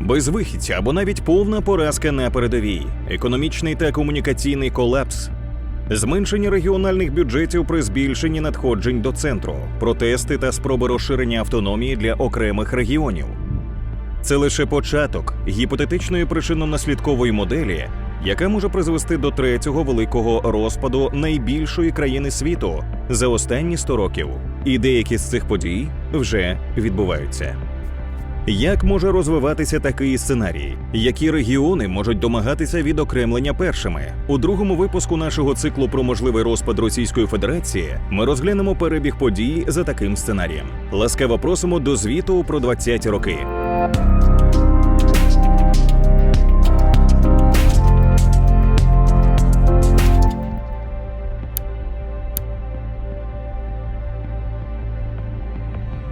безвихідь або навіть повна поразка на передовій, економічний та комунікаційний колапс, зменшення регіональних бюджетів при збільшенні надходжень до центру, протести та спроби розширення автономії для окремих регіонів. Це лише початок гіпотетичної причинно-наслідкової моделі, яка може призвести до третього великого розпаду найбільшої країни світу за останні 100 років. І деякі з цих подій вже відбуваються. Як може розвиватися такий сценарій? Які регіони можуть домагатися відокремлення першими? У другому випуску нашого циклу про можливий розпад Російської Федерації ми розглянемо перебіг подій за таким сценарієм. Ласкаво просимо до звіту про 20-ті роки.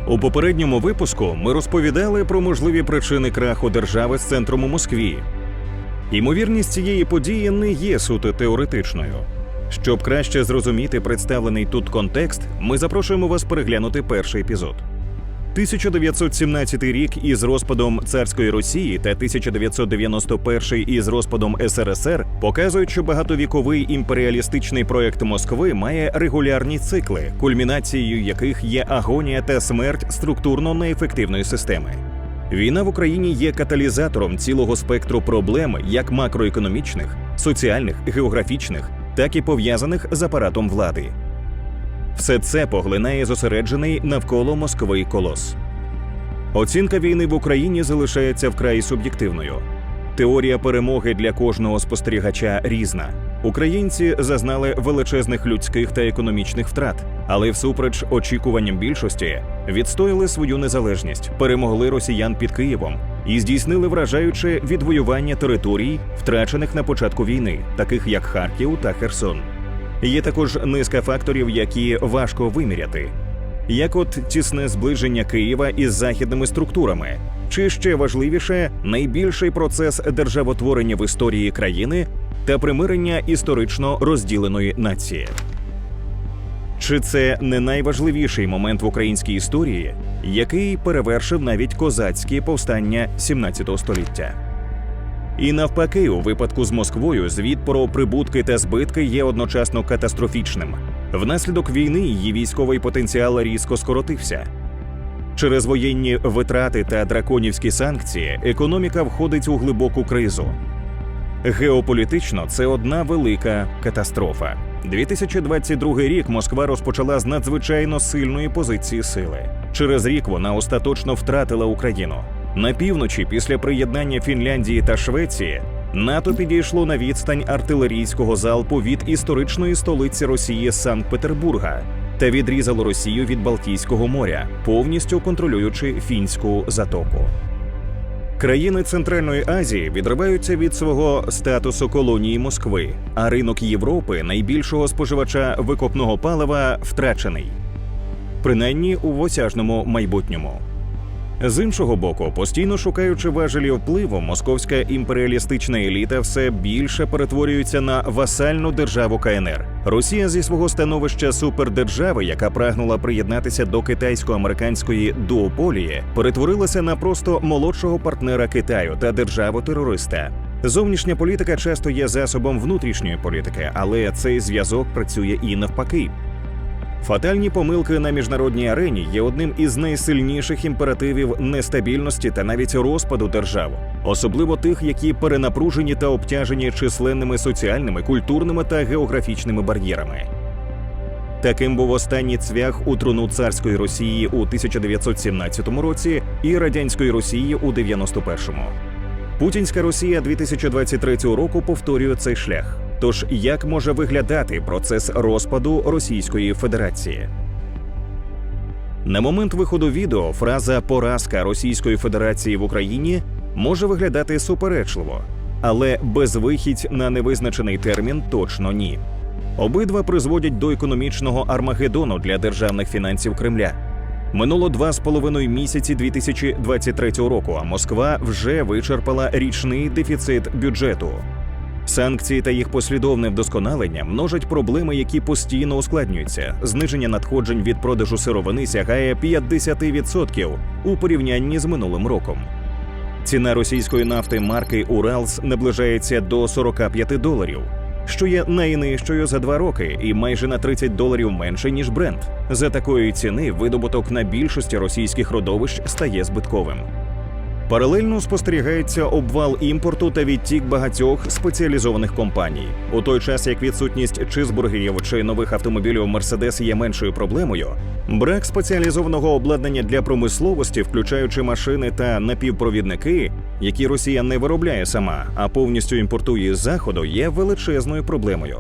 У попередньому випуску ми розповідали про можливі причини краху держави з центром у Москві. Ймовірність цієї події не є суто теоретичною. Щоб краще зрозуміти представлений тут контекст, ми запрошуємо вас переглянути перший епізод. 1917 рік із розпадом царської Росії та 1991 із розпадом СРСР показують, що багатовіковий імперіалістичний проект Москви має регулярні цикли, кульмінацією яких є агонія та смерть структурно неефективної системи. Війна в Україні є каталізатором цілого спектру проблем, як макроекономічних, соціальних, географічних, так і пов'язаних з апаратом влади. Все це поглинає зосереджений навколо Москви колос. Оцінка війни в Україні залишається вкрай суб'єктивною. Теорія перемоги для кожного спостерігача різна. Українці зазнали величезних людських та економічних втрат, але всупереч очікуванням більшості відстояли свою незалежність, перемогли росіян під Києвом і здійснили вражаюче відвоювання територій, втрачених на початку війни, таких як Харків та Херсон. Є також низка факторів, які важко виміряти, як от тісне зближення Києва із західними структурами, чи ще важливіше найбільший процес державотворення в історії країни та примирення історично розділеної нації. Чи це не найважливіший момент в українській історії, який перевершив навіть козацькі повстання 17 століття? І навпаки, у випадку з Москвою звіт про прибутки та збитки є одночасно катастрофічним. Внаслідок війни її військовий потенціал різко скоротився. Через воєнні витрати та драконівські санкції економіка входить у глибоку кризу. Геополітично це одна велика катастрофа. 2022 рік Москва розпочала з надзвичайно сильної позиції сили. Через рік вона остаточно втратила Україну. На півночі, після приєднання Фінляндії та Швеції, НАТО підійшло на відстань артилерійського залпу від історичної столиці Росії Санкт-Петербурга та відрізало Росію від Балтійського моря, повністю контролюючи фінську затоку. Країни Центральної Азії відриваються від свого статусу колонії Москви, а ринок Європи, найбільшого споживача викопного палива, втрачений, принаймні у осяжному майбутньому. З іншого боку, постійно шукаючи важелі впливу, московська імперіалістична еліта все більше перетворюється на васальну державу КНР. Росія зі свого становища супердержави, яка прагнула приєднатися до китайсько-американської дуополії, перетворилася на просто молодшого партнера Китаю та державу терориста. Зовнішня політика часто є засобом внутрішньої політики, але цей зв'язок працює і навпаки. Фатальні помилки на міжнародній арені є одним із найсильніших імперативів нестабільності та навіть розпаду держав, особливо тих, які перенапружені та обтяжені численними соціальними, культурними та географічними бар'єрами. Таким був останній цвях у труну царської Росії у 1917 році і радянської Росії у 91-му. Путінська Росія 2023 року повторює цей шлях. Тож як може виглядати процес розпаду Російської Федерації? На момент виходу відео фраза поразка Російської Федерації в Україні може виглядати суперечливо, але безвихідь на невизначений термін точно ні. Обидва призводять до економічного армагеддону для державних фінансів Кремля. Минуло два з половиною місяці 2023 року, а Москва вже вичерпала річний дефіцит бюджету. Санкції та їх послідовне вдосконалення множать проблеми, які постійно ускладнюються. Зниження надходжень від продажу сировини сягає 50% у порівнянні з минулим роком. Ціна російської нафти марки Уралс наближається до 45 доларів, що є найнижчою за два роки і майже на 30 доларів менше ніж Брент. За такої ціни видобуток на більшості російських родовищ стає збитковим. Паралельно спостерігається обвал імпорту та відтік багатьох спеціалізованих компаній. У той час як відсутність чизбургерів чи нових автомобілів Mercedes є меншою проблемою, брак спеціалізованого обладнання для промисловості, включаючи машини та напівпровідники, які Росія не виробляє сама, а повністю імпортує з заходу, є величезною проблемою.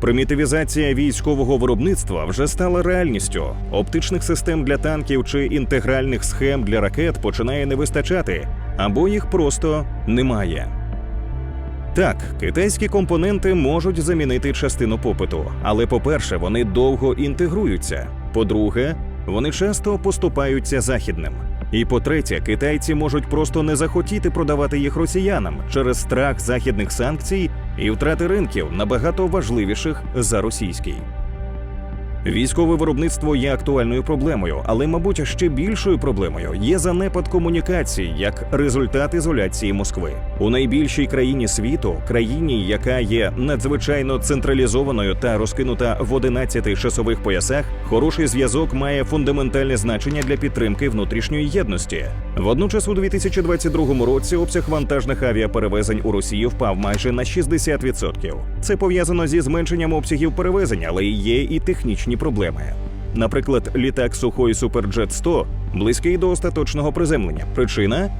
Примітивізація військового виробництва вже стала реальністю. Оптичних систем для танків чи інтегральних схем для ракет починає не вистачати, або їх просто немає. Так, китайські компоненти можуть замінити частину попиту, але по-перше, вони довго інтегруються. По-друге, вони часто поступаються західним. І по-третє, китайці можуть просто не захотіти продавати їх росіянам через страх західних санкцій і втрати ринків набагато важливіших за російський. Військове виробництво є актуальною проблемою, але, мабуть, ще більшою проблемою є занепад комунікацій як результат ізоляції Москви у найбільшій країні світу, країні, яка є надзвичайно централізованою та розкинута в 11 часових поясах. Хороший зв'язок має фундаментальне значення для підтримки внутрішньої єдності. Водночас, у 2022 році обсяг вантажних авіаперевезень у Росії впав майже на 60%. Це пов'язано зі зменшенням обсягів перевезень, але є і технічні проблеми. Наприклад, літак сухої Суперджет 100 близький до остаточного приземлення. Причина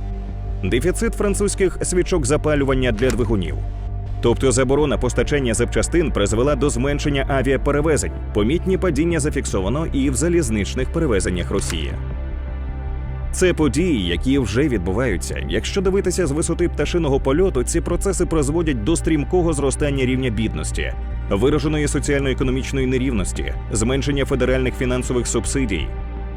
дефіцит французьких свічок запалювання для двигунів. Тобто заборона постачання запчастин призвела до зменшення авіаперевезень. Помітні падіння зафіксовано і в залізничних перевезеннях Росії. Це події, які вже відбуваються. Якщо дивитися з висоти пташиного польоту, ці процеси призводять до стрімкого зростання рівня бідності, вираженої соціально-економічної нерівності, зменшення федеральних фінансових субсидій,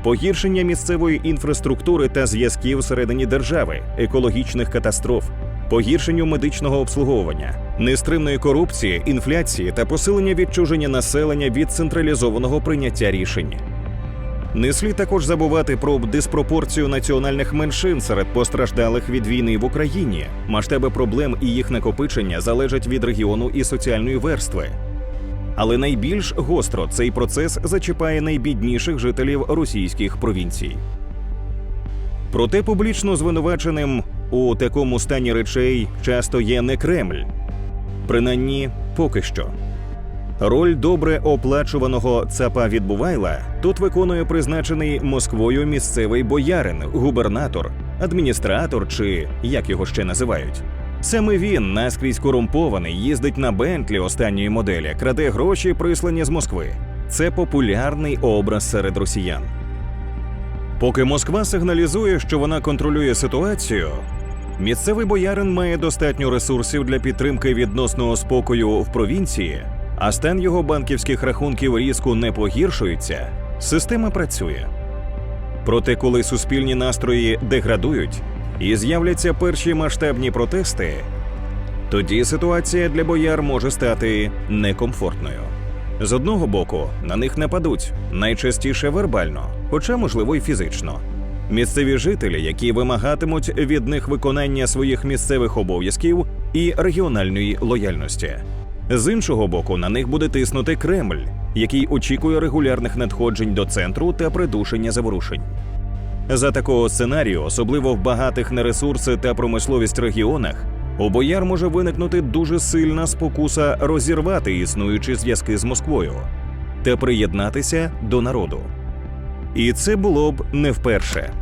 погіршення місцевої інфраструктури та зв'язків всередині держави, екологічних катастроф, погіршенню медичного обслуговування, нестримної корупції, інфляції та посилення відчуження населення від централізованого прийняття рішень. Не слід також забувати про диспропорцію національних меншин серед постраждалих від війни в Україні. Масштаби проблем і їх накопичення залежать від регіону і соціальної верстви. Але найбільш гостро цей процес зачіпає найбідніших жителів російських провінцій. Проте публічно звинуваченим у такому стані речей часто є не Кремль, принаймні поки що. Роль добре оплачуваного цапа відбувайла тут виконує призначений Москвою місцевий боярин, губернатор, адміністратор чи як його ще називають. Саме він, наскрізь корумпований, їздить на Бентлі останньої моделі, краде гроші, прислані з Москви. Це популярний образ серед росіян. Поки Москва сигналізує, що вона контролює ситуацію, місцевий боярин має достатньо ресурсів для підтримки відносного спокою в провінції, а стан його банківських рахунків різко не погіршується, система працює. Проте, коли суспільні настрої деградують і з'являться перші масштабні протести, тоді ситуація для бояр може стати некомфортною. З одного боку, на них нападуть найчастіше вербально, хоча можливо й фізично. Місцеві жителі, які вимагатимуть від них виконання своїх місцевих обов'язків і регіональної лояльності. З іншого боку, на них буде тиснути Кремль, який очікує регулярних надходжень до центру та придушення заворушень. За такого сценарію, особливо в багатих на ресурси та промисловість регіонах, у бояр може виникнути дуже сильна спокуса розірвати існуючі зв'язки з Москвою та приєднатися до народу. І це було б не вперше.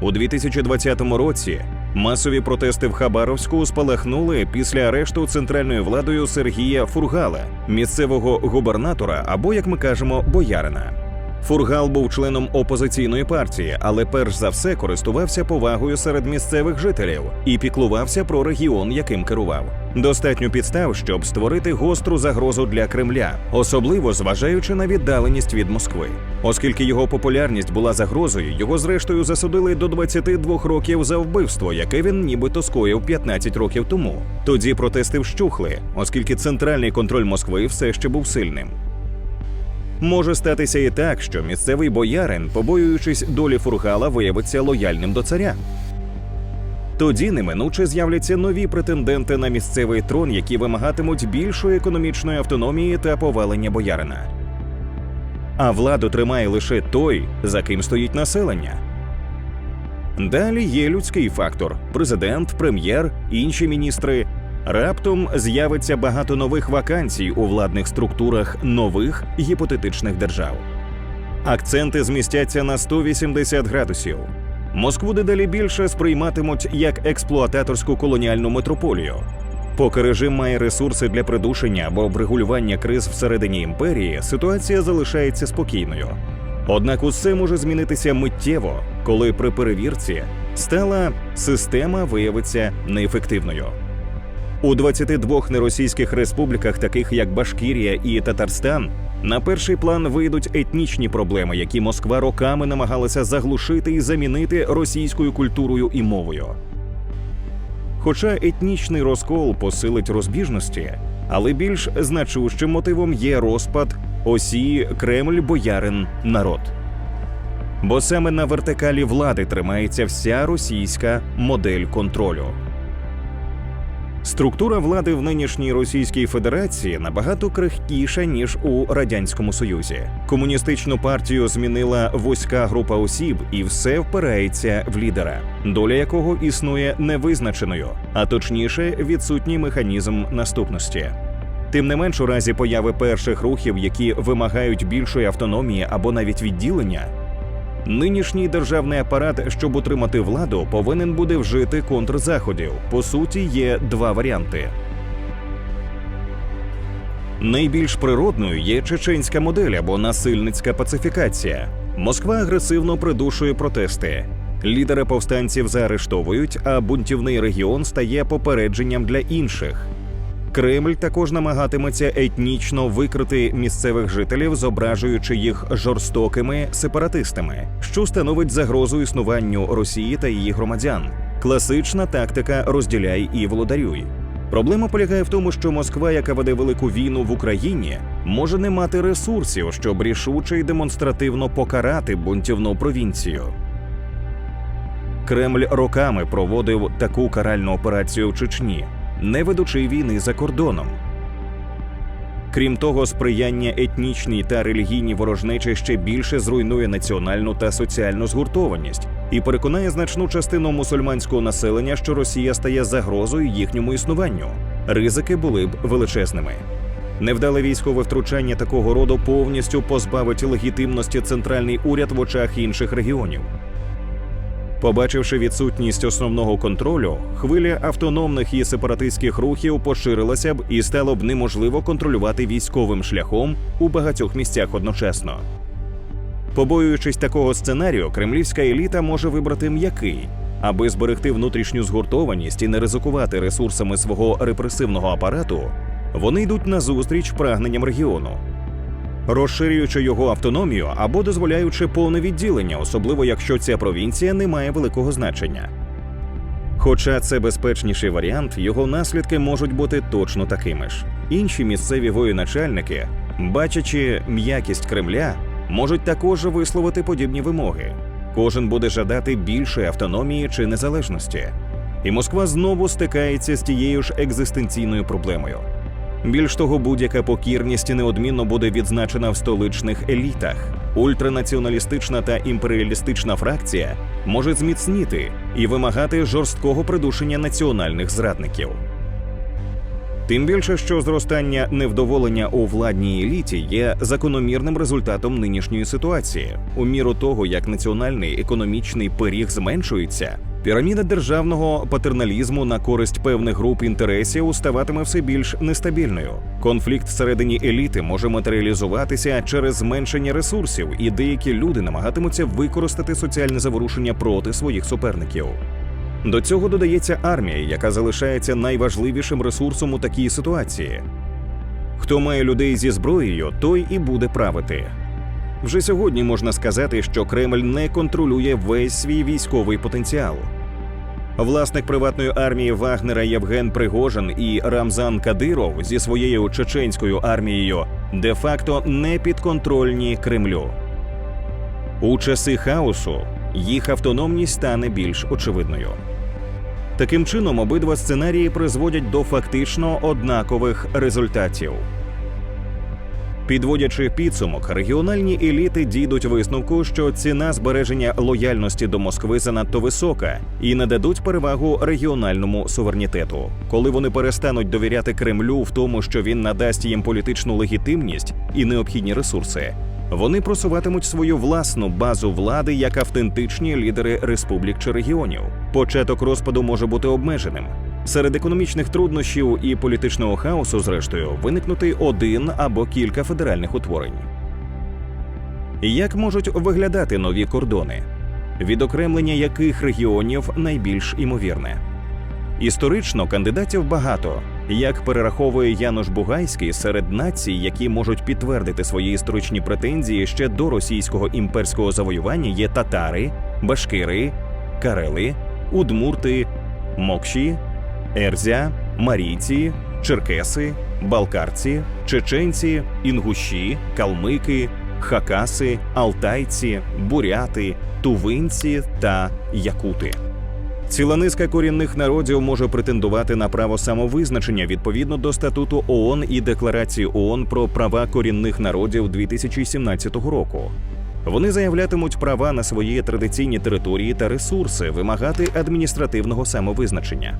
У 2020 році масові протести в Хабаровську спалахнули після арешту центральною владою Сергія Фургала, місцевого губернатора або, як ми кажемо, боярина. Фургал був членом опозиційної партії, але перш за все користувався повагою серед місцевих жителів і піклувався про регіон, яким керував. Достатньо підстав, щоб створити гостру загрозу для Кремля, особливо зважаючи на віддаленість від Москви. Оскільки його популярність була загрозою, його зрештою засудили до 22 років за вбивство, яке він нібито скоїв 15 років тому. Тоді протести вщухли, оскільки центральний контроль Москви все ще був сильним. Може статися і так, що місцевий боярин, побоюючись долі Фургала, виявиться лояльним до царя. Тоді неминуче з'являться нові претенденти на місцевий трон, які вимагатимуть більшої економічної автономії та повалення боярина. А владу тримає лише той, за ким стоїть населення. Далі є людський фактор: президент, прем'єр, інші міністри. Раптом з'явиться багато нових вакансій у владних структурах нових гіпотетичних держав. Акценти змістяться на 180 градусів. Москву дедалі більше сприйматимуть як експлуататорську колоніальну метрополію. Поки режим має ресурси для придушення або врегулювання криз всередині імперії, ситуація залишається спокійною. Однак усе може змінитися миттєво, коли при перевірці стала система виявиться неефективною. У 22 неросійських республіках, таких як Башкірія і Татарстан, на перший план вийдуть етнічні проблеми, які Москва роками намагалася заглушити і замінити російською культурою і мовою. Хоча етнічний розкол посилить розбіжності, але більш значущим мотивом є розпад осі Кремль, боярин, народ. Бо саме на вертикалі влади тримається вся російська модель контролю. Структура влади в нинішній Російській Федерації набагато крихкіша ніж у радянському Союзі. Комуністичну партію змінила вузька група осіб, і все впирається в лідера, доля якого існує невизначеною, а точніше, відсутній механізм наступності. Тим не менш, у разі появи перших рухів, які вимагають більшої автономії або навіть відділення, Нинішній державний апарат, щоб утримати владу, повинен буде вжити контрзаходів. По суті, є два варіанти. Найбільш природною є чеченська модель або насильницька пацифікація. Москва агресивно придушує протести. Лідери повстанців заарештовують, а бунтівний регіон стає попередженням для інших. Кремль також намагатиметься етнічно викрити місцевих жителів, зображуючи їх жорстокими сепаратистами, що становить загрозу існуванню Росії та її громадян. Класична тактика розділяй і володарюй. Проблема полягає в тому, що Москва, яка веде велику війну в Україні, може не мати ресурсів, щоб рішуче і демонстративно покарати бунтівну провінцію. Кремль роками проводив таку каральну операцію в Чечні не ведучи війни за кордоном. Крім того, сприяння етнічній та релігійній ворожнечі ще більше зруйнує національну та соціальну згуртованість і переконає значну частину мусульманського населення, що Росія стає загрозою їхньому існуванню. Ризики були б величезними. Невдале військове втручання такого роду повністю позбавить легітимності центральний уряд в очах інших регіонів. Побачивши відсутність основного контролю, хвиля автономних і сепаратистських рухів поширилася б і стало б неможливо контролювати військовим шляхом у багатьох місцях одночасно. Побоюючись такого сценарію, кремлівська еліта може вибрати м'який, аби зберегти внутрішню згуртованість і не ризикувати ресурсами свого репресивного апарату, вони йдуть на зустріч прагненням регіону розширюючи його автономію або дозволяючи повне відділення, особливо якщо ця провінція не має великого значення. Хоча це безпечніший варіант, його наслідки можуть бути точно такими ж. Інші місцеві воєначальники, бачачи м'якість Кремля, можуть також висловити подібні вимоги. Кожен буде жадати більшої автономії чи незалежності, і Москва знову стикається з тією ж екзистенційною проблемою. Більш того, будь-яка покірність неодмінно буде відзначена в столичних елітах. Ультранаціоналістична та імперіалістична фракція може зміцніти і вимагати жорсткого придушення національних зрадників. Тим більше, що зростання невдоволення у владній еліті є закономірним результатом нинішньої ситуації, у міру того, як національний економічний пиріг зменшується, Піраміда державного патерналізму на користь певних груп інтересів ставатиме все більш нестабільною. Конфлікт всередині еліти може матеріалізуватися через зменшення ресурсів, і деякі люди намагатимуться використати соціальне заворушення проти своїх суперників. До цього додається армія, яка залишається найважливішим ресурсом у такій ситуації. Хто має людей зі зброєю, той і буде правити. Вже сьогодні можна сказати, що Кремль не контролює весь свій військовий потенціал. Власник приватної армії Вагнера Євген Пригожин і Рамзан Кадиров зі своєю чеченською армією де-факто не підконтрольні Кремлю. У часи хаосу їх автономність стане більш очевидною. Таким чином, обидва сценарії призводять до фактично однакових результатів. Підводячи підсумок, регіональні еліти дійдуть висновку, що ціна збереження лояльності до Москви занадто висока і нададуть перевагу регіональному суверенітету. Коли вони перестануть довіряти Кремлю в тому, що він надасть їм політичну легітимність і необхідні ресурси, вони просуватимуть свою власну базу влади як автентичні лідери республік чи регіонів. Початок розпаду може бути обмеженим. Серед економічних труднощів і політичного хаосу, зрештою, виникнути один або кілька федеральних утворень. Як можуть виглядати нові кордони? Відокремлення яких регіонів найбільш імовірне? Історично кандидатів багато. Як перераховує Януш Бугайський, серед націй, які можуть підтвердити свої історичні претензії ще до російського імперського завоювання, є татари, башкири, карели, удмурти, мокші, ерзя, марійці, черкеси, балкарці, чеченці, інгуші, калмики, хакаси, алтайці, буряти, тувинці та якути. Ціла низка корінних народів може претендувати на право самовизначення відповідно до статуту ООН і Декларації ООН про права корінних народів 2017 року. Вони заявлятимуть права на свої традиційні території та ресурси, вимагати адміністративного самовизначення.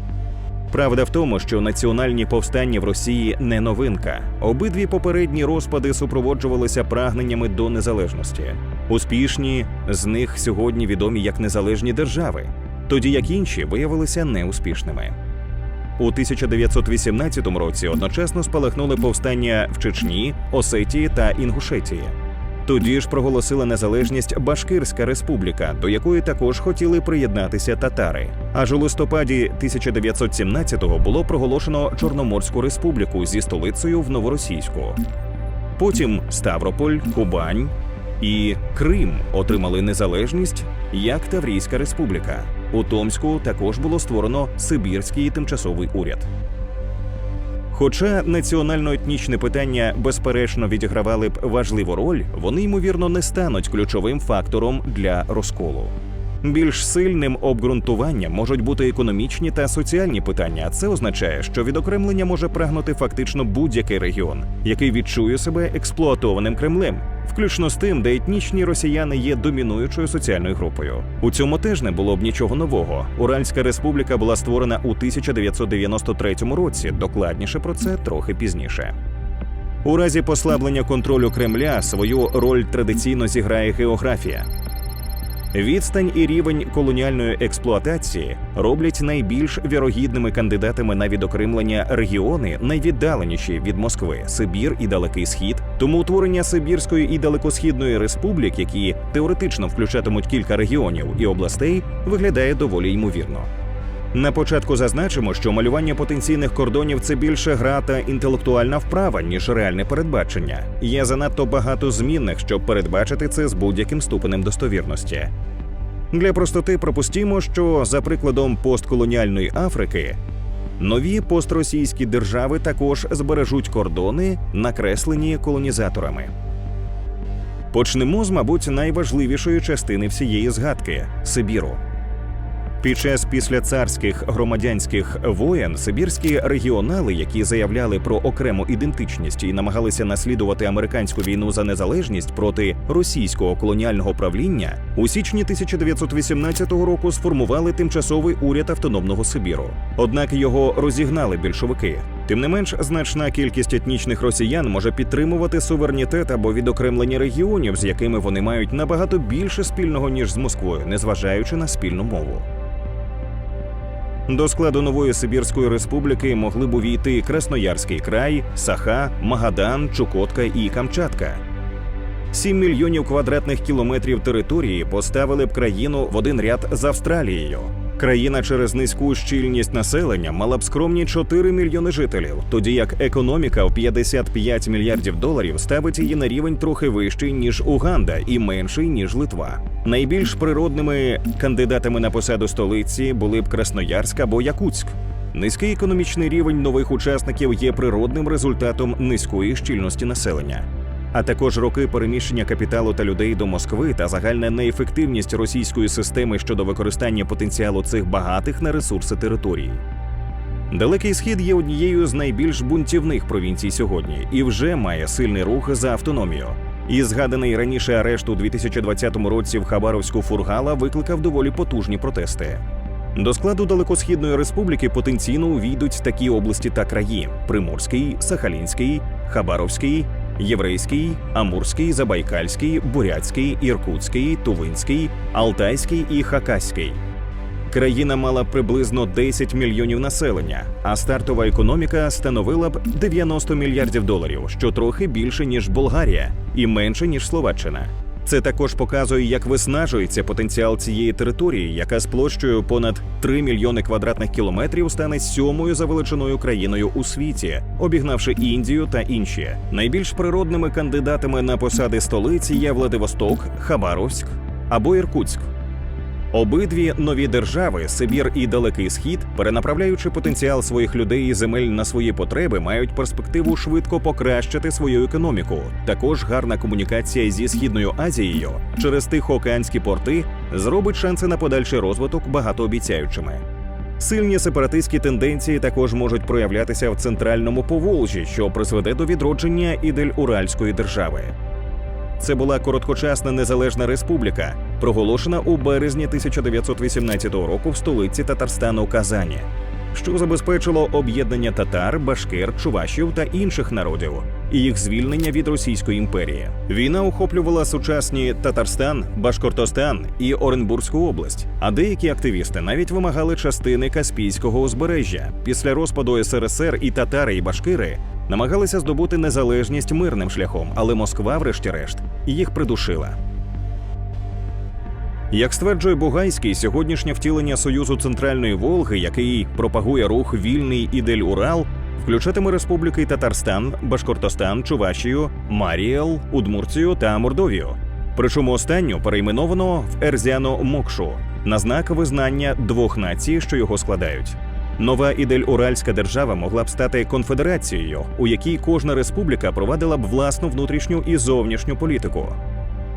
Правда в тому, що національні повстання в Росії не новинка. Обидві попередні розпади супроводжувалися прагненнями до незалежності. Успішні з них сьогодні відомі як незалежні держави, тоді як інші виявилися неуспішними. У 1918 році одночасно спалахнули повстання в Чечні, Осетії та Інгушетії. Тоді ж проголосила незалежність Башкирська республіка, до якої також хотіли приєднатися татари. Аж у листопаді 1917-го було проголошено Чорноморську республіку зі столицею в Новоросійську. Потім Ставрополь, Кубань і Крим отримали незалежність як Таврійська республіка. У Томську також було створено Сибірський тимчасовий уряд. Хоча національно-етнічне питання безперечно відігравали б важливу роль, вони ймовірно не стануть ключовим фактором для розколу. Більш сильним обґрунтуванням можуть бути економічні та соціальні питання. Це означає, що відокремлення може прагнути фактично будь-який регіон, який відчує себе експлуатованим Кремлем, включно з тим, де етнічні росіяни є домінуючою соціальною групою. У цьому теж не було б нічого нового. Уральська республіка була створена у 1993 році. Докладніше про це трохи пізніше. У разі послаблення контролю Кремля свою роль традиційно зіграє географія. Відстань і рівень колоніальної експлуатації роблять найбільш вірогідними кандидатами на відокремлення регіони, найвіддаленіші від Москви Сибір і Далекий Схід. Тому утворення Сибірської і Далекосхідної республік, які теоретично включатимуть кілька регіонів і областей, виглядає доволі ймовірно. На початку зазначимо, що малювання потенційних кордонів це більше гра та інтелектуальна вправа, ніж реальне передбачення. Є занадто багато змінних, щоб передбачити це з будь-яким ступенем достовірності. Для простоти пропустімо, що за прикладом постколоніальної Африки нові постросійські держави також збережуть кордони, накреслені колонізаторами. Почнемо з, мабуть, найважливішої частини всієї згадки Сибіру. Під час післяцарських громадянських воєн сибірські регіонали, які заявляли про окрему ідентичність і намагалися наслідувати американську війну за незалежність проти російського колоніального правління, у січні 1918 року сформували тимчасовий уряд автономного Сибіру. Однак його розігнали більшовики. Тим не менш, значна кількість етнічних росіян може підтримувати суверенітет або відокремлення регіонів, з якими вони мають набагато більше спільного ніж з Москвою, незважаючи на спільну мову. До складу нової Сибірської республіки могли б увійти Красноярський край, Саха, Магадан, Чукотка і Камчатка. Сім мільйонів квадратних кілометрів території поставили б країну в один ряд з Австралією. Країна через низьку щільність населення мала б скромні 4 мільйони жителів, тоді як економіка в 55 мільярдів доларів ставить її на рівень трохи вищий ніж Уганда і менший ніж Литва. Найбільш природними кандидатами на посаду столиці були б Красноярськ або Якутськ. Низький економічний рівень нових учасників є природним результатом низької щільності населення. А також роки переміщення капіталу та людей до Москви та загальна неефективність російської системи щодо використання потенціалу цих багатих на ресурси територій. Далекий схід є однією з найбільш бунтівних провінцій сьогодні і вже має сильний рух за автономію. І згаданий раніше арешт у 2020 році в Хабаровську Фургала викликав доволі потужні протести. До складу Далекосхідної республіки потенційно увійдуть такі області та краї: Приморський, Сахалінський, Хабаровський, Єврейський, Амурський, Забайкальський, Бурятський, Іркутський, Тувинський, Алтайський і Хакаський. Країна мала приблизно 10 мільйонів населення, а стартова економіка становила б 90 мільярдів доларів, що трохи більше ніж Болгарія, і менше ніж Словаччина. Це також показує, як виснажується потенціал цієї території, яка з площею понад 3 мільйони квадратних кілометрів стане сьомою за величиною країною у світі, обігнавши Індію та інші. Найбільш природними кандидатами на посади столиці є Владивосток, Хабаровськ або Іркутськ. Обидві нові держави, Сибір і Далекий Схід, перенаправляючи потенціал своїх людей і земель на свої потреби, мають перспективу швидко покращити свою економіку. Також гарна комунікація зі східною Азією через тихоокеанські порти зробить шанси на подальший розвиток багатообіцяючими. Сильні сепаратистські тенденції також можуть проявлятися в центральному Поволжі, що призведе до відродження ідель Уральської держави. Це була короткочасна незалежна республіка, проголошена у березні 1918 року в столиці Татарстану Казані, що забезпечило об'єднання татар, башкир, чувашів та інших народів і їх звільнення від Російської імперії. Війна охоплювала сучасні Татарстан, Башкортостан і Оренбурзьку область. А деякі активісти навіть вимагали частини Каспійського узбережжя. Після розпаду СРСР і татари і башкири намагалися здобути незалежність мирним шляхом, але Москва, врешті-решт, їх придушила. Як стверджує Бугайський, сьогоднішнє втілення Союзу Центральної Волги, який пропагує рух вільний ідель Урал, включатиме республіки Татарстан, Башкортостан, Чувашію, Маріел, Удмурцію та Мордовію. Причому останню перейменовано в Ерзяно Мокшу на знак визнання двох націй, що його складають. Нова ідель-уральська держава могла б стати конфедерацією, у якій кожна республіка провадила б власну внутрішню і зовнішню політику.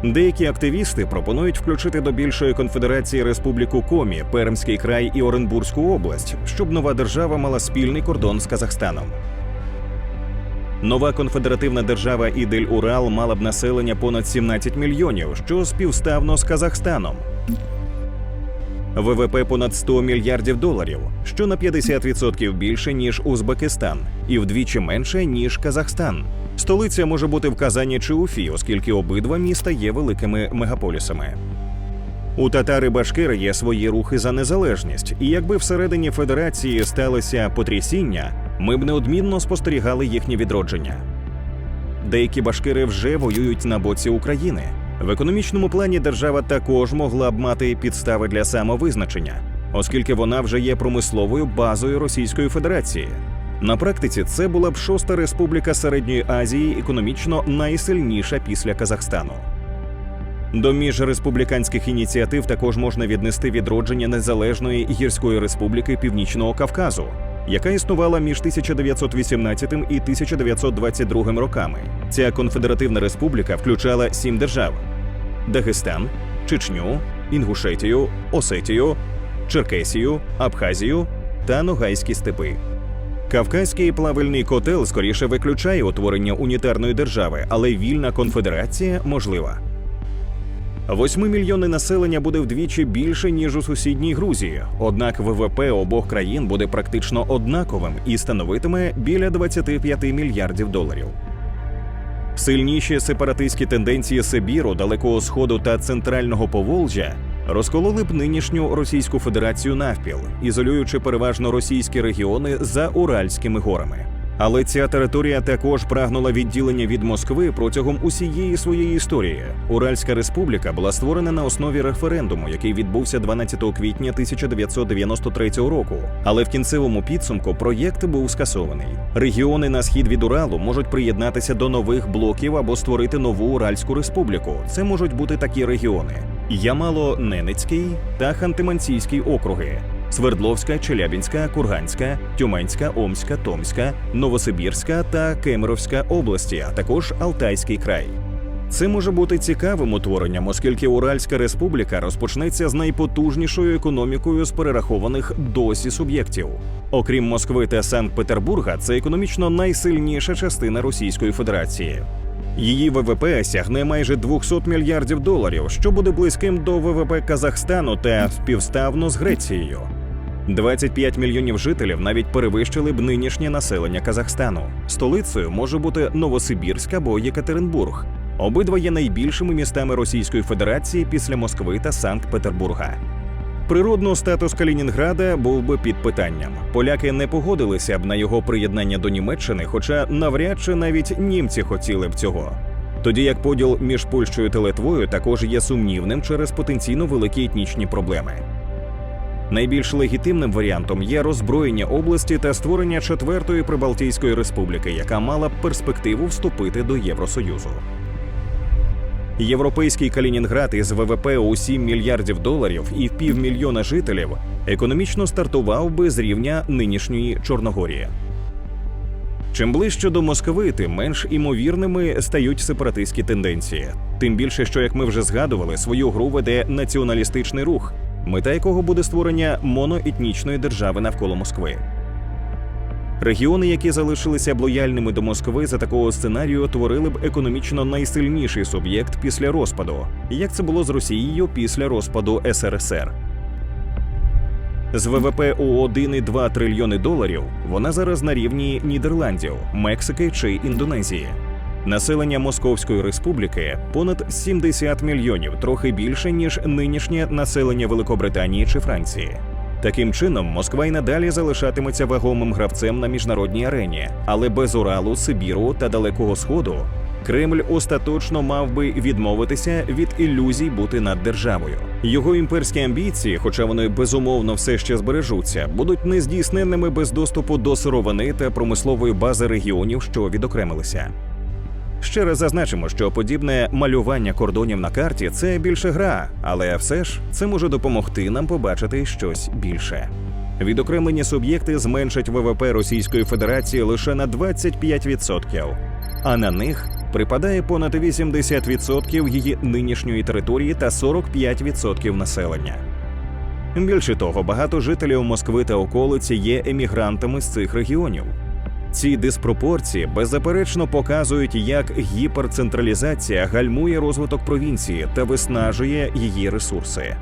Деякі активісти пропонують включити до більшої конфедерації Республіку Комі, Пермський край і Оренбурзьку область, щоб нова держава мала спільний кордон з Казахстаном. Нова конфедеративна держава Ідель Урал мала б населення понад 17 мільйонів, що співставно з Казахстаном. ВВП понад 100 мільярдів доларів, що на 50% більше ніж Узбекистан, і вдвічі менше ніж Казахстан. Столиця може бути в Казані чи Уфі, оскільки обидва міста є великими мегаполісами. У татари Башкири є свої рухи за незалежність, і якби всередині федерації сталося потрясіння, ми б неодмінно спостерігали їхнє відродження. Деякі башкири вже воюють на боці України. В економічному плані держава також могла б мати підстави для самовизначення, оскільки вона вже є промисловою базою Російської Федерації. На практиці це була б шоста республіка Середньої Азії, економічно найсильніша після Казахстану. До міжреспубліканських ініціатив також можна віднести відродження незалежної гірської республіки Північного Кавказу, яка існувала між 1918 і 1922 роками. Ця конфедеративна республіка включала сім держав: Дагестан, Чечню, Інгушетію, Осетію, Черкесію, Абхазію та Ногайські степи. Кавказький плавальний котел скоріше виключає утворення унітарної держави, але вільна конфедерація можлива. Восьми мільйони населення буде вдвічі більше ніж у сусідній Грузії. Однак ВВП обох країн буде практично однаковим і становитиме біля 25 мільярдів доларів. Сильніші сепаратистські тенденції Сибіру, Далекого Сходу та Центрального Поволжя розкололи б нинішню Російську Федерацію навпіл, ізолюючи переважно російські регіони за Уральськими горами. Але ця територія також прагнула відділення від Москви протягом усієї своєї історії. Уральська республіка була створена на основі референдуму, який відбувся 12 квітня 1993 року. Але в кінцевому підсумку проєкт був скасований. Регіони на схід від Уралу можуть приєднатися до нових блоків або створити нову Уральську республіку. Це можуть бути такі регіони: Ямало-Ненецький та Ханти-Мансійський округи. Свердловська, Челябінська, Курганська, Тюменська, Омська, Томська, Новосибірська та Кемеровська області, а також Алтайський край. Це може бути цікавим утворенням, оскільки Уральська республіка розпочнеться з найпотужнішою економікою з перерахованих досі суб'єктів. Окрім Москви та Санкт-Петербурга, це економічно найсильніша частина Російської Федерації. Її ВВП сягне майже 200 мільярдів доларів, що буде близьким до ВВП Казахстану та співставно з Грецією. 25 мільйонів жителів навіть перевищили б нинішнє населення Казахстану. Столицею може бути Новосибірськ або Єкатеринбург. Обидва є найбільшими містами Російської Федерації після Москви та Санкт-Петербурга. Природно, статус Калінінграда був би під питанням. Поляки не погодилися б на його приєднання до Німеччини, хоча навряд чи навіть німці хотіли б цього. Тоді як поділ між Польщею та Литвою також є сумнівним через потенційно великі етнічні проблеми. Найбільш легітимним варіантом є роззброєння області та створення четвертої Прибалтійської республіки, яка мала б перспективу вступити до Євросоюзу. Європейський Калінінград із ВВП у 7 мільярдів доларів і півмільйона жителів економічно стартував би з рівня нинішньої Чорногорії. Чим ближче до Москви, тим менш імовірними стають сепаратистські тенденції. Тим більше, що як ми вже згадували, свою гру веде націоналістичний рух, мета якого буде створення моноетнічної держави навколо Москви. Регіони, які залишилися б лояльними до Москви за такого сценарію, творили б економічно найсильніший суб'єкт після розпаду, як це було з Росією після розпаду СРСР. З ВВП у 1,2 трильйони доларів вона зараз на рівні Нідерландів, Мексики чи Індонезії. Населення Московської республіки понад 70 мільйонів, трохи більше ніж нинішнє населення Великобританії чи Франції. Таким чином, Москва й надалі залишатиметься вагомим гравцем на міжнародній арені, але без Уралу, Сибіру та Далекого Сходу Кремль остаточно мав би відмовитися від ілюзій бути над державою. Його імперські амбіції, хоча вони безумовно все ще збережуться, будуть нездійсненними без доступу до сировини та промислової бази регіонів, що відокремилися. Ще раз зазначимо, що подібне малювання кордонів на карті це більше гра, але все ж це може допомогти нам побачити щось більше. Відокремлені суб'єкти зменшать ВВП Російської Федерації лише на 25%, а на них припадає понад 80% її нинішньої території та 45% населення. Більше того, багато жителів Москви та околиці є емігрантами з цих регіонів. Ці диспропорції беззаперечно показують, як гіперцентралізація гальмує розвиток провінції та виснажує її ресурси.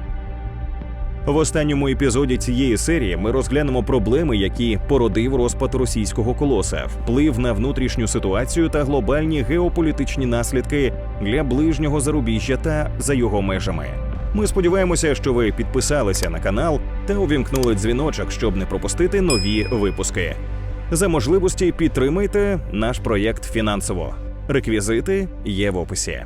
В останньому епізоді цієї серії ми розглянемо проблеми, які породив розпад російського колоса, вплив на внутрішню ситуацію та глобальні геополітичні наслідки для ближнього зарубіжжя та за його межами. Ми сподіваємося, що ви підписалися на канал та увімкнули дзвіночок, щоб не пропустити нові випуски. За можливості підтримайте наш проєкт фінансово. Реквізити є в описі.